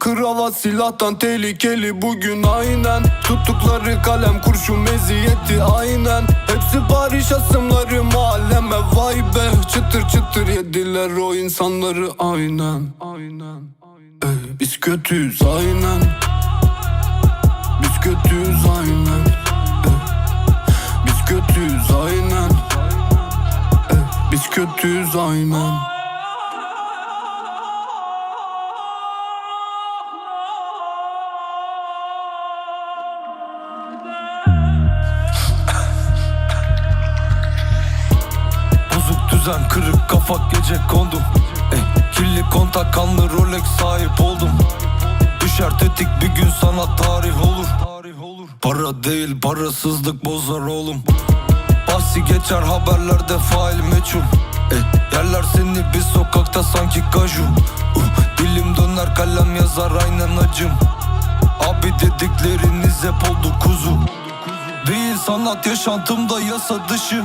Kravat silahtan tehlikeli bugün aynen. Tuttukları kalem kurşun meziyeti aynen. Hepsi Paris asımları mahalleme vay be. Çıtır çıtır yediler o insanları aynen. Aynen Ey, Biz kötüyüz aynen. Biz kötüyüz aynen. Ey, Biz kötüyüz aynen. Ey, Biz kötüyüz aynen düzen kırık kafa gece kondum Ey, Kirli kontak kanlı Rolex sahip oldum. Düşer tetik bir gün sana tarih olur. Para değil parasızlık bozar oğlum. Bahsi geçer haberlerde fail meçhul. Ey, Yerler seni bir sokakta sanki kaju uh, Dilim döner kalem yazar aynen acım. Abi dedikleriniz hep oldu kuzu. Değil sanat yaşantımda yasa dışı